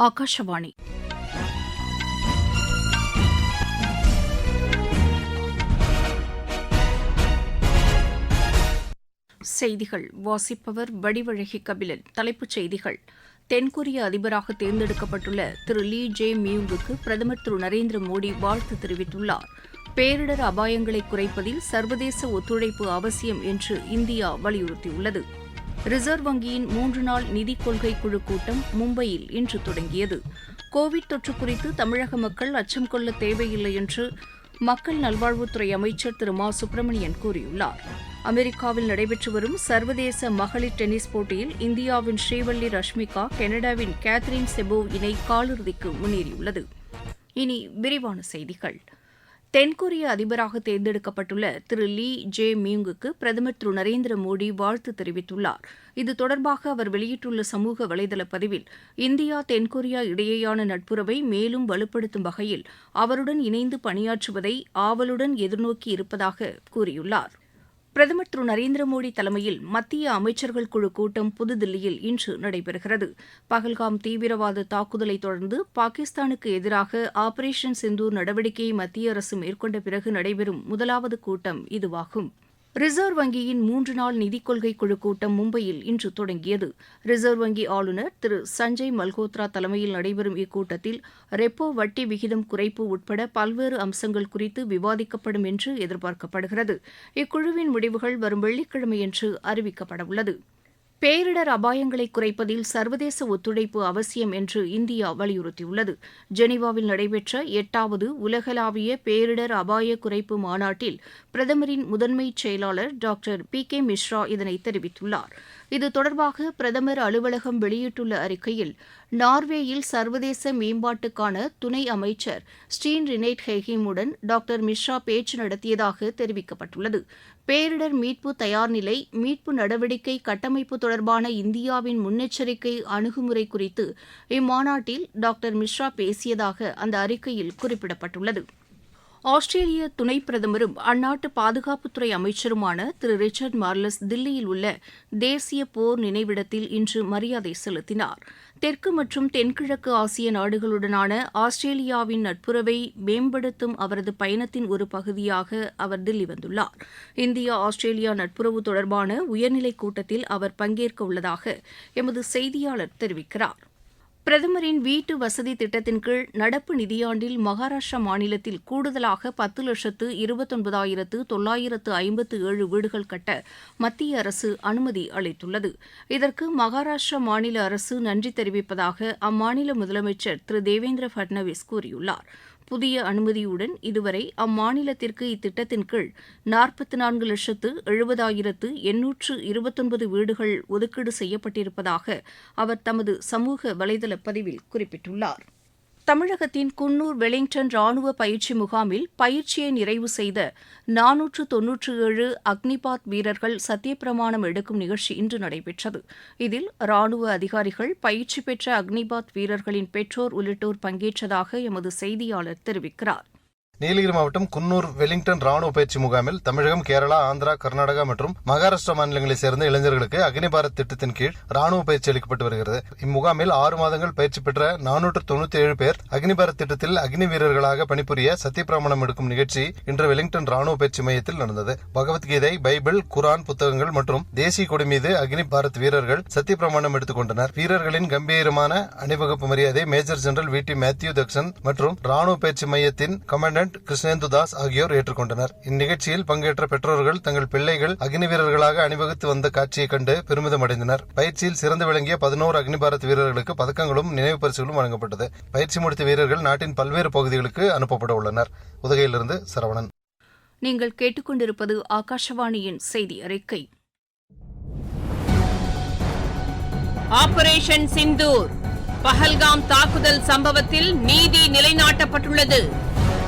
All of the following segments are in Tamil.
ஆகாஷவாணி செய்திகள். வாசிப்பவர் வடிவழகி கபிலன். தலைப்புச் செய்திகள். தென்கொரிய அதிபராக தேர்ந்தெடுக்கப்பட்டுள்ள திரு லீ ஜே மியூங்குக்கு பிரதமர் திரு நரேந்திர மோடி வாழ்த்து தெரிவித்துள்ளார். பேரிடர் அபாயங்களை குறைப்பதில் சர்வதேச ஒத்துழைப்பு அவசியம் என்று இந்தியா வலியுறுத்தியுள்ளது. ரிசர்வ் வங்கியின் மூன்று நாள் நிதிக் கொள்கை குழு கூட்டம் மும்பையில் இன்று தொடங்கியது. கோவிட் தொற்று குறித்து தமிழக மக்கள் அச்சம் கொள்ள தேவையில்லை என்று மக்கள் நல்வாழ்வுத்துறை அமைச்சர் திரு. மா. சுப்பிரமணியன் கூறியுள்ளார். அமெரிக்காவில் நடைபெற்று வரும் சர்வதேச மகளிர் டென்னிஸ் போட்டியில் இந்தியாவின் ஸ்ரீவள்ளி ரஷ்மிகா கனடாவின் கேத்ரின் செபோவ் இணை காலிறுதிக்கு முன்னேறியுள்ளது. இனி விரிவான செய்திகள். தென்கொரிய அதிபராக தேர்ந்தெடுக்கப்பட்டுள்ள திரு லீ ஜே மியூங்குக்கு பிரதமர் திரு நரேந்திர மோடி வாழ்த்து தெரிவித்துள்ளார். இது தொடர்பாக அவர் வெளியிட்டுள்ள சமூக வலைதள பதிவில் இந்தியா தென்கொரியா இடையேயான நட்புறவை மேலும் வலுப்படுத்தும் வகையில் அவருடன் இணைந்து பணியாற்றுவதை ஆவலுடன் எதிர்நோக்கி இருப்பதாக கூறியுள்ளார். பிரதமர் திரு நரேந்திர மோடி தலைமையில் மத்திய அமைச்சர்கள் குழு கூட்டம் புதுதில்லியில் இன்று நடைபெறுகிறது. பகல்காம் தீவிரவாத தாக்குதலை தொடர்ந்து பாகிஸ்தானுக்கு எதிராக ஆபரேஷன் சிந்தூர் நடவடிக்கையை மத்திய அரசு மேற்கொண்ட பிறகு நடைபெறும் முதலாவது கூட்டம் இதுவாகும். ரிசர்வ் வங்கியின் மூன்று நாள் நிதிக் கொள்கை குழு கூட்டம் மும்பையில் இன்று தொடங்கியது. ரிசர்வ் வங்கி ஆளுநர் திரு சஞ்சய் மல்ஹோத்ரா தலைமையில் நடைபெறும் இக்கூட்டத்தில் ரெப்போ வட்டி விகிதம் குறைப்பு உட்பட பல்வேறு அம்சங்கள் குறித்து விவாதிக்கப்படும் என்று எதிர்பார்க்கப்படுகிறது. இக்குழுவின் முடிவுகள் வரும் வெள்ளிக்கிழமையன்று அறிவிக்கப்படவுள்ளது. பேரிடர் அபாயங்களை குறைப்பதில் சர்வதேச ஒத்துழைப்பு அவசியம் என்று இந்தியா வலியுறுத்தியுள்ளது. ஜெனீவாவில் நடைபெற்ற எட்டாவது உலகளாவிய பேரிடர் அபாய குறைப்பு மாநாட்டில் பிரதமரின் முதன்மை செயலாளர் டாக்டர் பி கே மிஸ்ரா இதனை தெரிவித்துள்ளார். இது தொடர்பாக பிரதமர் அலுவலகம் வெளியிட்டுள்ள அறிக்கையில் நார்வேயில் சர்வதேச மேம்பாட்டுக்கான துணை அமைச்சர் ஸ்டீன் ரினேட் ஹெய்கிமுடன் டாக்டர் மிஸ்ரா பேச்சு நடத்தியதாக தெரிவிக்கப்பட்டுள்ளது. பேரிடர் மீட்பு தயார் நிலை மீட்பு நடவடிக்கை கட்டமைப்பு தொடர்பான இந்தியாவின் முன்னெச்சரிக்கை அணுகுமுறை குறித்து இம்மாநாட்டில் டாக்டர் மிஸ்ரா பேசியதாக அந்த அறிக்கையில் குறிப்பிடப்பட்டுள்ளது. ஆஸ்திரேலிய துணை பிரதமரும் அந்நாட்டு பாதுகாப்புத்துறை அமைச்சருமான திரு ரிச்சர்ட் மார்லஸ் தில்லியில் உள்ள தேசிய போர் நினைவிடத்தில் இன்று மரியாதை செலுத்தினார். தெற்கு மற்றும் தென்கிழக்கு ஆசிய நாடுகளுடனான ஆஸ்திரேலியாவின் நட்புறவை மேம்படுத்தும் அவரது பயணத்தின் ஒரு பகுதியாக அவர் தில்லி வந்துள்ளார். இந்தியா ஆஸ்திரேலியா நட்புறவு தொடர்பான உயர்நிலைக் கூட்டத்தில் அவர் பங்கேற்க உள்ளதாக எமது செய்தியாளர் தெரிவிக்கிறார். பிரதமரின் வீட்டு வசதி திட்டத்தின் கீழ் நடப்பு நிதியாண்டில் மகாராஷ்டிரா மாநிலத்தில் கூடுதலாக பத்து லட்சத்து இருபத்தொன்பதாயிரத்து தொள்ளாயிரத்து ஐம்பத்து ஏழு வீடுகள் கட்ட மத்திய அரசு அனுமதி அளித்துள்ளது. இதற்கு மகாராஷ்டிரா மாநில அரசு நன்றி தெரிவிப்பதாக அம்மாநில முதலமைச்சர் திரு தேவேந்திர பட்னவிஸ் கூறியுள்ளார். புதிய அனுமதியுடன் இதுவரை அம்மாநிலத்திற்கு இத்திட்டத்தின் கீழ் நாற்பத்தி நான்கு லட்சத்து எழுபதாயிரத்து எண்ணூற்று இருபத்தொன்பது வீடுகள் ஒதுக்கீடு செய்யப்பட்டிருப்பதாக அவர் தமது சமூக வலைதள பதிவில் குறிப்பிட்டுள்ளார். தமிழகத்தின் குன்னூர் வெலிங்டன் ராணுவ பயிற்சி முகாமில் பயிற்சியை நிறைவு செய்த நானூற்று தொன்னூற்று ஏழு அக்னிபாத் வீரர்கள் சத்தியப்பிரமாணம் எடுக்கும் நிகழ்ச்சி இன்று நடைபெற்றது. இதில் ராணுவ அதிகாரிகள் பயிற்சி பெற்ற அக்னிபாத் வீரர்களின் பெற்றோர் உள்ளிட்டோர் பங்கேற்றதாக எமது செய்தியாளர் தெரிவிக்கிறார். நீலகிரி மாவட்டம் குன்னூர் வெலிங்டன் ராணுவ பயிற்சி முகாமில் தமிழகம் கேரளா ஆந்திரா கர்நாடகா மற்றும் மகாராஷ்டிரா மாநிலங்களைச் சேர்ந்த இளைஞர்களுக்கு அக்னி பாரத் திட்டத்தின் கீழ் ராணுவ பயிற்சி அளிக்கப்பட்டு வருகிறது. இம்முகாமில் ஆறு மாதங்கள் பயிற்சி பெற்ற நானூற்று தொண்ணூத்தி ஏழு பேர் அக்னி பாரத் திட்டத்தில் அக்னி வீரர்களாக பணிபுரிய சத்தியப்பிரமாணம் எடுக்கும் நிகழ்ச்சி இன்று வெலிங்டன் ராணுவ பயிற்சி மையத்தில் நடந்தது. பகவத்கீதை பைபிள் குரான் புத்தகங்கள் மற்றும் தேசிய கொடி மீது அக்னி பாரத் வீரர்கள் சத்தியப்பிரமாணம் எடுத்துக் கொண்டனர். வீரர்களின் கம்பீரமான அணிவகுப்பு மரியாதை major general V. D. Mathew Dakshan மற்றும் ராணுவ பயிற்சி மையத்தின் கமாண்டன்ட் கிருஷ்ணேந்து தாஸ் ஆகியோர் ஏற்றுக்கொண்டனர். இந்நிகழ்ச்சியில் பங்கேற்ற பெற்றோர்கள் தங்கள் பிள்ளைகள் அக்னி வீரர்களாக அணிவகுத்து வந்த காட்சியை கண்டு பெருமிதம் அடைந்தனர் பயிற்சியில் சிறந்து விளங்கிய பதினோரு அக்னி பாரத் வீரர்களுக்கு பதக்கங்களும் நினைவு பரிசுகளும் வழங்கப்பட்டது. பயிற்சி முடித்த வீரர்கள் நாட்டின் பல்வேறு பகுதிகளுக்கு அனுப்பப்பட உள்ளனர். உதகையிலிருந்து சரவணன். நீங்கள் கேட்டுக்கொண்டிருப்பது ஆகாஷவாணியின் செய்தி அறிக்கை. ஆபரேஷன் சிந்தூர் பஹல்காம் தாக்குதல் சம்பவத்தில் நீதி நிலைநாட்டப்பட்டுள்ளது.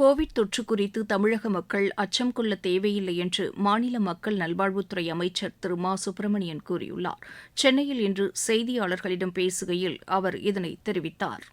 கோவிட் தொற்று குறித்து தமிழக மக்கள் அச்சம் கொள்ள தேவையில்லை என்று மாநில மக்கள் நல்வாழ்வுத்துறை அமைச்சர் திரு மா சுப்பிரமணியன் கூறியுள்ளார். சென்னையில் இன்று செய்தியாளர்களிடம் பேசுகையில் அவர் இதனை தெரிவித்தார்.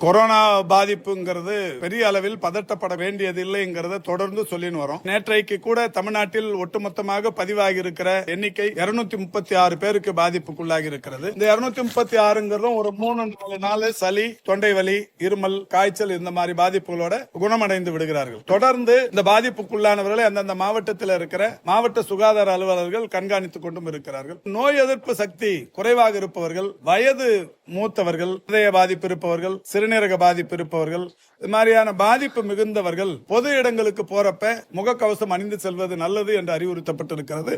கொரோனா பாதிப்புங்கிறது பெரிய அளவில் பதட்டப்பட வேண்டியது இல்லைங்கிறத தொடர்ந்து சொல்லின்னு வரோம். நேற்றைக்கு கூட தமிழ்நாட்டில் ஒட்டுமொத்தமாக பதிவாகி இருக்கிற எண்ணிக்கை இருநூத்தி முப்பத்தி ஆறு பேருக்கு பாதிப்புக்குள்ளாகி இருக்கிறது. இந்த இருநூத்தி முப்பத்தி ஆறுங்கிறதும் ஒரு மூணு நாலு நாள் சளி தொண்டை வலி இருமல் காய்ச்சல் இந்த மாதிரி பாதிப்புகளோட குணமடைந்து விடுகிறார்கள். தொடர்ந்து இந்த பாதிப்புக்குள்ளானவர்களை அந்தந்த மாவட்டத்தில் இருக்கிற மாவட்ட சுகாதார அலுவலர்கள் கண்காணித்துக் கொண்டும் இருக்கிறார்கள். நோய் எதிர்ப்பு சக்தி குறைவாக இருப்பவர்கள் வயது மூத்தவர்கள் இதய பாதிப்பு இருப்பவர்கள் சிறுநீரக பாதிப்பு இருப்பவர்கள் இது மாதிரியான பாதிப்பு மிகுந்தவர்கள் பொது இடங்களுக்கு போறப்ப முகக்கவசம் அணிந்து செல்வது நல்லது என்று அறிவுறுத்தப்பட்டிருக்கிறது.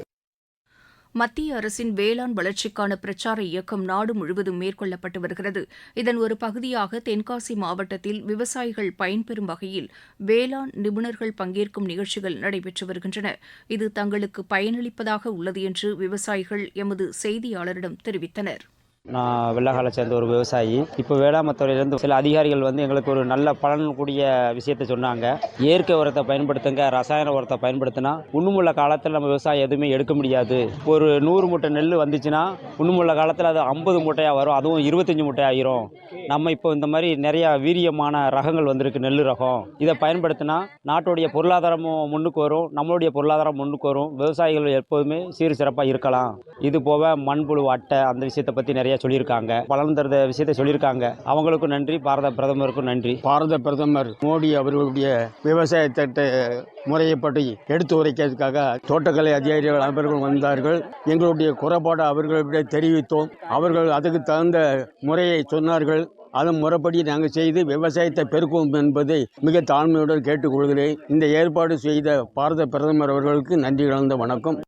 மத்திய அரசின் வேளாண் வளர்ச்சிக்கான பிரச்சார இயக்கம் நாடு முழுவதும் மேற்கொள்ளப்பட்டு வருகிறது. இதன் ஒரு பகுதியாக தென்காசி மாவட்டத்தில் விவசாயிகள் பயன்பெறும் வகையில் வேளாண் நிபுணர்கள் பங்கேற்கும் நிகழ்ச்சிகள் நடைபெற்று வருகின்றன. இது தங்களுக்கு பயனளிப்பதாக உள்ளது என்று விவசாயிகள் எமது செய்தியாளரிடம் தெரிவித்தனர். நான் வெள்ளகாலை சேர்ந்த ஒரு விவசாயி. இப்போ வேளாமத்துறையிலேருந்து சில அதிகாரிகள் வந்து எங்களுக்கு ஒரு நல்ல பலன் கூடிய விஷயத்தை சொன்னாங்க. இயற்கை உரத்தை பயன்படுத்துங்க ரசாயன உரத்தை பயன்படுத்தினா உண்ணுமுள்ள காலத்தில் நம்ம விவசாயம் எதுவுமே எடுக்க முடியாது. ஒரு நூறு மூட்டை நெல் வந்துச்சுன்னா உண்ணுமுள்ள காலத்தில் அது ஐம்பது மூட்டையாக வரும் அதுவும் இருபத்தஞ்சி மூட்டை ஆயிரும். நம்ம இப்போ இந்த மாதிரி நிறையா வீரியமான ரகங்கள் வந்திருக்கு நெல் ரகம். இதை பயன்படுத்தினா நாட்டுடைய பொருளாதாரமும் முன்னுக்கு வரும் நம்மளுடைய பொருளாதாரம் முன்னுக்கு வரும். விவசாயிகள் எப்போதுமே சீர் சிறப்பாக இருக்கலாம். இது போக மண்புழு அட்டை அந்த விஷயத்தை பற்றி நிறைய சொல்லியிருக்காங்க பலன் தருத விஷயத்தை சொல்லியிருக்காங்க. அவங்களுக்கும் நன்றி பாரத பிரதமருக்கும் நன்றி. பாரத பிரதமர் மோடி அவர்களுடைய விவசாய திட்ட முறையை பற்றி எடுத்து உரைக்கிறதுக்காக தோட்டக்கலை அதிகாரிகள் அவர்கள் வந்தார்கள். எங்களுடைய குறைபாடு அவர்களிடம் தெரிவித்தோம். அவர்கள் அதுக்கு தகுந்த முறையை சொன்னார்கள். அதன் முறைப்படி நாங்கள் செய்து விவசாயத்தை பெருக்குவோம் என்பதை மிக தாழ்மையுடன் கேட்டுக்கொள்கிறேன். இந்த ஏற்பாடு செய்த பாரத பிரதமர் அவர்களுக்கு நன்றி கலந்த வணக்கம்.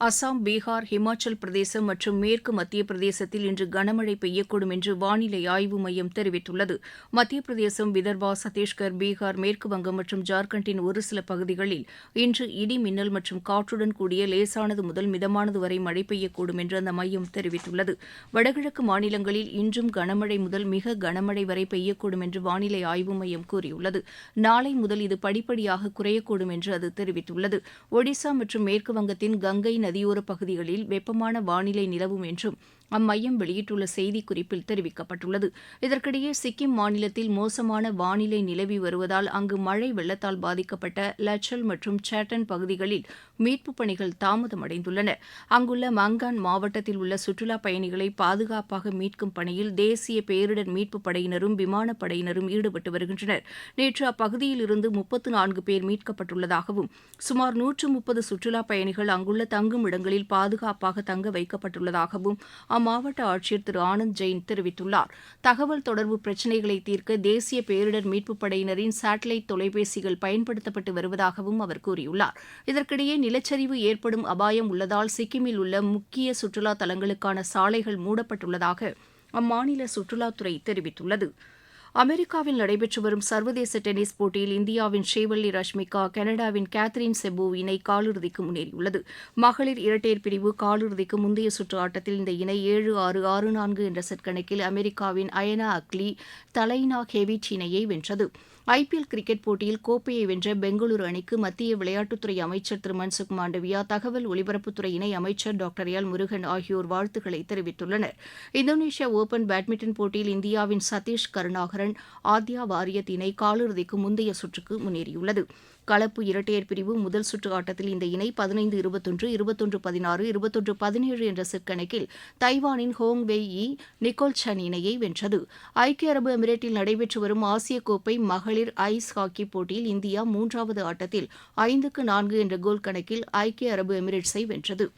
அசாம் பீகார் ஹிமாச்சல் பிரதேசம் மற்றும் மேற்கு மத்திய பிரதேசத்தில் இன்று கனமழை பெய்யக்கூடும் என்று வானிலை ஆய்வு மையம் தெரிவித்துள்ளது. மத்திய பிரதேசம் விதர்பா சத்தீஸ்கர் பீகார் மேற்கு வங்கம் மற்றும் ஜார்க்கண்டின் ஒரு சில பகுதிகளில் இன்று இடி மின்னல் மற்றும் காற்றுடன் கூடிய லேசானது முதல் மிதமானது வரை மழை பெய்யக்கூடும் என்று அந்த மையம் தெரிவித்துள்ளது. வடகிழக்கு மாநிலங்களில் இன்றும் கனமழை முதல் மிக கனமழை வரை பெய்யக்கூடும் என்று வானிலை ஆய்வு மையம் கூறியுள்ளது. நாளை முதல் இது படிப்படியாக குறையக்கூடும் என்று அது தெரிவித்துள்ளது. ஒடிசா மற்றும் மேற்கு வங்கத்தின் கங்கை நதியோர பகுதிகளில் வெப்பமான வானிலை நிலவும் என்றும் அம்மையம் வெளியிட்டுள்ள செய்திக்குறிப்பில் தெரிவிக்கப்பட்டுள்ளது. இதற்கிடையே சிக்கிம் மாநிலத்தில் மோசமான வானிலை நிலவி வருவதால் அங்கு மழை வெள்ளத்தால் பாதிக்கப்பட்ட லச்சல் மற்றும் சேட்டன் பகுதிகளில் மீட்புப் பணிகள் தாமதமடைந்துள்ளன. அங்குள்ள மங்கான் மாவட்டத்தில் உள்ள சுற்றுலாப் பயணிகளை பாதுகாப்பாக மீட்கும் பணியில் தேசிய பேரிடர் மீட்புப் படையினரும் விமானப் படையினரும் ஈடுபட்டு வருகின்றனர். நேற்று அப்பகுதியில் இருந்து முப்பத்து நான்கு பேர் மீட்கப்பட்டுள்ளதாகவும் சுமார் நூற்று முப்பது சுற்றுலாப் பயணிகள் அங்குள்ள தங்கும் இடங்களில் பாதுகாப்பாக தங்க வைக்கப்பட்டுள்ளதாகவும் அம்மாவட்ட ஆட்சியர் திரு ஆனந்த் ஜெயின் தெரிவித்துள்ளார். தகவல் தொடர்பு பிரச்சினைகளை தீர்க்க தேசிய பேரிடர் மீட்புப் படையினரின் சேட்டலைட் தொலைபேசிகள் பயன்படுத்தப்பட்டு வருவதாகவும் அவர் கூறியுள்ளார். இதற்கிடையே நிலச்சரிவு ஏற்படும் அபாயம் உள்ளதால் சிக்கிமில் உள்ள முக்கிய சுற்றுலா தலங்களுக்கான சாலைகள் மூடப்பட்டுள்ளதாக அம்மாநில சுற்றுலாத்துறை தெரிவித்துள்ளது. அமெரிக்காவில் நடைபெற்று வரும் சர்வதேச டென்னிஸ் போட்டியில் இந்தியாவின் ஸ்ரீவல்லி ரஷ்மிகா கனடாவின் கேத்ரின் செபு இணை காலிறுதிக்கு முன்னேறியுள்ளது. மகளிர் இரட்டையர் பிரிவு காலிறுதிக்கு முந்தைய சுற்று ஆட்டத்தில் இந்த இணை ஏழு ஆறு ஆறு நான்கு என்ற செட் கணக்கில் அமெரிக்காவின் அயனா அக்லி தலைனா ஹெவிட் இணையை வென்றது. ஐபிஎல் கிரிக்கெட் போட்டியில் கோப்பையை வென்ற பெங்களூரு அணிக்கு மத்திய விளையாட்டுத்துறை அமைச்சர் திரு. மன்சுக் மாண்டவியா தகவல் ஒலிபரப்புத்துறை இணை அமைச்சர் டாக்டர் எல். முருகன் ஆகியோர் வாழ்த்துக்களை தெரிவித்துள்ளனர். இந்தோனேஷியா ஓபன் பேட்மிண்டன் போட்டியில் இந்தியாவின் சதீஷ் கருணாகரன் ஆத்யா வாரியத் இணை காலிறுதிக்கு முந்தைய சுற்றுக்கு முன்னேறியுள்ளது. கலப்பு இரட்டையர் பிரிவு முதல் சுற்று ஆட்டத்தில் இந்த இணை பதினைந்து இருபத்தொன்று இருபத்தொன்று பதினாறு இருபத்தொன்று பதினேழு என்ற செட் கணக்கில் தைவானின் ஹோங் வெய் இ நிக்கோல் சன் இணையை வென்றது. ஐக்கிய அரபு எமிரேட்டில் நடைபெற்று வரும் ஆசிய கோப்பை மகளிர் ஐஸ் ஹாக்கி போட்டியில் இந்தியா மூன்றாவது ஆட்டத்தில் ஐந்துக்கு நான்கு என்ற கோல் கணக்கில் ஐக்கிய அரபு எமிரேட்ஸை வென்றது.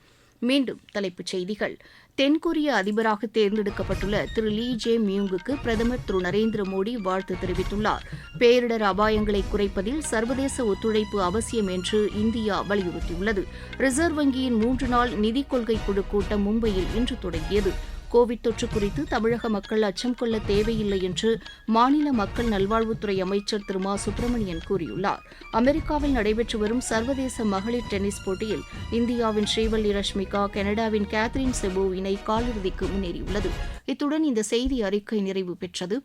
மீண்டும் தலைப்புச் செய்திகள். தென்கொரிய அதிபராக தேர்ந்தெடுக்கப்பட்டுள்ள திரு லீ ஜே மியூங்குக்கு பிரதமர் திரு நரேந்திர மோடி வாழ்த்து தெரிவித்துள்ளார். பேரிடர் அபாயங்களை குறைப்பதில் சர்வதேச ஒத்துழைப்பு அவசியம் என்று இந்தியா வலியுறுத்தியுள்ளது. ரிசர்வ் வங்கியின் மூன்று நாள் நிதிக் கொள்கை குழு கூட்டம் மும்பையில் இன்று தொடங்கியது. கோவிட் தொற்று குறித்து தமிழக மக்கள் அச்சம் கொள்ள தேவையில்லை என்று மாநில மக்கள் நல்வாழ்வுத்துறை அமைச்சர் திரு மா. சுப்பிரமணியன் கூறியுள்ளார். அமெரிக்காவில் நடைபெற்று வரும் சர்வதேச மகளிர் டென்னிஸ் போட்டியில் இந்தியாவின் ஸ்ரீவல்லி ரஷ்மிகா கனடாவின் கேத்ரின் செபோ இணை காலிறுதிக்கு முன்னேறியுள்ளது. இத்துடன் இந்த செய்தி அறிக்கை நிறைவு பெற்றது.